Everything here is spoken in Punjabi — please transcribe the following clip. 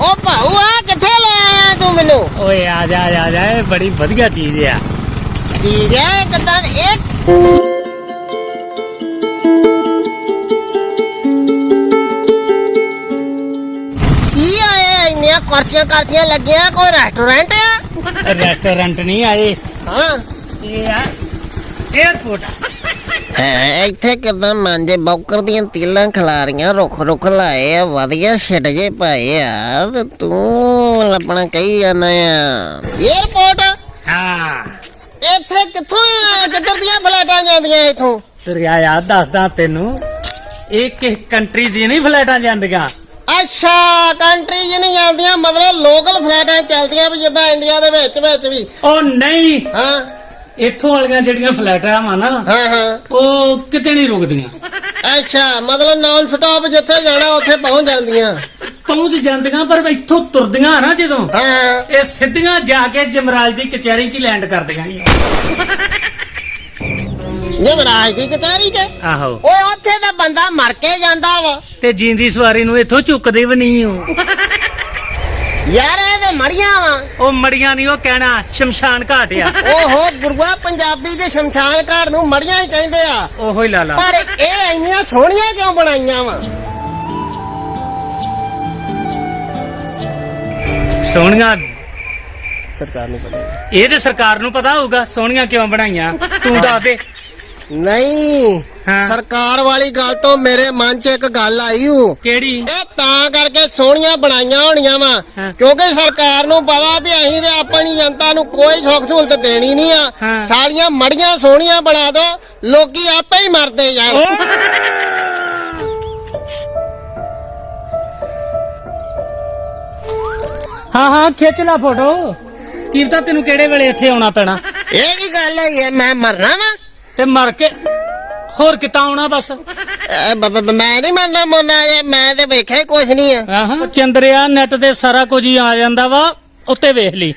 ਉਹ ਭਾਊ ਆ ਕਿੱਥੇ ਲੈ ਆਇਆ ਤੂੰ ਮੈਨੂੰ ਓਏ ਆ ਜਾ ਆ ਜਾ ਇਹ ਬੜੀ ਵਧੀਆ ਚੀਜ਼ ਆ ਚੀਜ਼ ਹੈ ਕਿਦਾਂ ਇੱਕ ਕੀ ਆਇਆ ਇੰਨੀਆਂ ਕੁਰਸੀਆਂ ਕਰਸੀਆਂ ਲੱਗੀਆਂ ਕੋਈ ਰੈਸਟੋਰੈਂਟ ਆ ਰੈਸਟੋਰੈਂਟ ਨਹੀਂ ਆਏ ਹਾਂ ਇਹ ਆ 에어ਪੋਰਟ ਹੈ ਇੱਥੇ ਕਿਦਾਂ ਮਾਂਜੇ ਬੌਕਰ ਦੀਆਂ ਤੀਲਾਂ ਖਿਲਾਰੀਆਂ ਰੁੱਖ ਰੁੱਖ ਲਾਏ ਆ ਵਧੀਆ ਛਿਟ ਜੇ ਪਾਏ ਆ ਤੇ ਤੂੰ ਲੱਪਣਾ ਕਹੀ ਜਾਂਦਾ ਆ। 에어ਪੋਰਟ ਹਾਂ। ਇੱਥੇ ਕਿੱਥੋਂ ਆ? ਕਿੱਧਰ ਦੀਆਂ ਫਲੈਟਾਂ ਜਾਂਦੀਆਂ ਇੱਥੋਂ? ਤੇਰਿਆ ਯਾਦ ਦੱਸਦਾ ਤੈਨੂੰ ਇਹ ਕਿਸ ਕੰਟਰੀ 'ਚ ਨਹੀਂ ਫਲੈਟਾਂ ਜਾਂਦੀਆਂ। ਅੱਛਾ ਕੰਟਰੀ ਜੀ ਨਹੀਂ ਜਾਂਦੀਆਂ ਮਤਲਬ ਲੋਕਲ ਫਲੈਟਾਂ ਚੱਲਦੀਆਂ ਵੀ ਜਿੱਦਾਂ ਇੰਡੀਆ ਦੇ ਵਿੱਚ ਵਿੱਚ ਵੀ। ਉਹ ਨਹੀਂ। ਹਾਂ। ਇੱਥੋਂ ਵਾਲੀਆਂ ਜਿਹੜੀਆਂ ਫਲੈਟਾਂ ਵਾ ਨਾ ਹਾਂ ਹਾਂ। ਉਹ ਕਿਤੇ ਨਹੀਂ ਰੁਕਦੀਆਂ। ਅੱਛਾ ਮਤਲਬ ਨਾਨ ਸਟਾਪ ਜਿੱਥੇ ਜਾਣਾ ਉੱਥੇ ਪਹੁੰਚ ਜਾਂਦੀਆਂ। ਪਹੁੰਚ ਜਾਂਦੀਆਂ ਪਰ ਇੱਥੋਂ ਤੁਰਦੀਆਂ ਨਾ ਜਦੋਂ ਹਾਂ ਇਹ ਸਿੱਧੀਆਂ ਜਾ ਕੇ ਜਮਰਾਜ ਦੀ ਕਚਹਿਰੀ 'ਚ ਲੈਂਡ ਕਰਦੀਆਂ ਜਮਰਾਜ ਦੀ ਕਚਹਿਰੀ 'ਚ? ਆਹੋ। ਓਏ ਉੱਥੇ ਤਾਂ ਬੰਦਾ ਮਰ ਕੇ ਜਾਂਦਾ ਵਾ। ਤੇ ਜਿੰਦੀ ਸਵਾਰੀ ਨੂੰ ਇੱਥੋਂ ਚੁੱਕਦੇ ਵੀ ਨਹੀਂ ਹੋ ਯਾਰ ਮੜੀਆਂ ਵਾ। ਉਹ ਮੜੀਆਂ ਨਹੀਂ ਉਹ ਕਹਿਣਾ ਸ਼ਮਸ਼ਾਨ ਘਾਟ ਆ। ਓਹੋ ਗੁਰੂਆ ਪੰਜਾਬੀ ਦੇ ਸ਼ਮਸ਼ਾਨ ਘਾਟ ਨੂੰ ਮੜੀਆਂ ਹੀ ਕਹਿੰਦੇ ਆ। ਉਹੋ ਹੀ ਲਾ ਲਾ। ਪਰ ਇਹ ਇੰਨੀਆਂ ਸੋਹਣੀਆਂ ਕਿਉਂ ਬਣਾਈਆਂ ਵਾ? ਸੋਹਣੀਆਂ ਸਰਕਾਰ ਨੂੰ ਪਤਾ। ਇਹ ਤੇ ਸਰਕਾਰ ਨੂੰ ਪਤਾ ਹੋਊਗਾ ਸੋਹਣੀਆਂ ਕਿਉਂ ਬਣਾਈਆਂ? ਤੂੰ ਦੱਸ ਦੇ। ਨਹੀਂ ਹਾਂ। ਸਰਕਾਰ ਵਾਲੀ ਗੱਲ ਤੋਂ ਮੇਰੇ ਮਨ 'ਚ ਇੱਕ ਗੱਲ ਆਈ ਹੂ। ਕਿਹੜੀ? ਇਹ ਤਾਂ ਕਰਕੇ ਸੋਹਣੀਆਂ ਬਣਾਈਆਂ ਹੋਣੀਆਂ ਵਾ। ਕਿਉਂਕਿ ਸਰਕਾਰ ਨੂੰ ਪਤਾ ਵੀ ਅਸੀਂ ਤੇ ਆਪਣੀ ਜਨਤਾ ਨੂੰ ਕੋਈ ਸੁੱਖ ਸਹੂਲਤ ਦੇਣੀ ਨਹੀਂ ਆ। ਹਾਂ। ਸਾਰੀਆਂ ਮੜੀਆਂ ਸੋਹਣੀਆਂ ਬਣਾ ਦੋ ਲੋਕੀ ਆਪੇ ਹੀ ਮਰਦੇ ਜਾਣ। ਹਾਂ ਹਾਂ ਖਿੱਚ ਲੈ ਫੋਟੋ। ਕੀਰਤਾ ਤੈਨੂੰ ਕਿਹੜੇ ਵੇਲੇ ਇੱਥੇ ਆਉਣਾ ਪੈਣਾ? ਇਹ ਕੀ ਗੱਲ ਹੈ ਮੈਂ ਮਰਨਾ ਵਾ? ਤੇ ਮਰ ਕੇ ਹੋਰ ਕਿਤਾ ਆਉਣਾ ਬਸ? ਮੈਂ ਨਹੀਂ ਮਰਨਾ ਮੋਨਾ ਇਹ ਮੈਂ ਤੇ ਵੇਖਿਆ ਕੁਛ ਨਹੀਂ ਆ। ਆਹਾਂ। ਚੰਦਰਿਆ ਨੈਟ ਤੇ ਸਾਰਾ ਕੁਝ ਹੀ ਆ ਜਾਂਦਾ ਵਾ ਉੱਤੇ ਵੇਖ ਲਈ।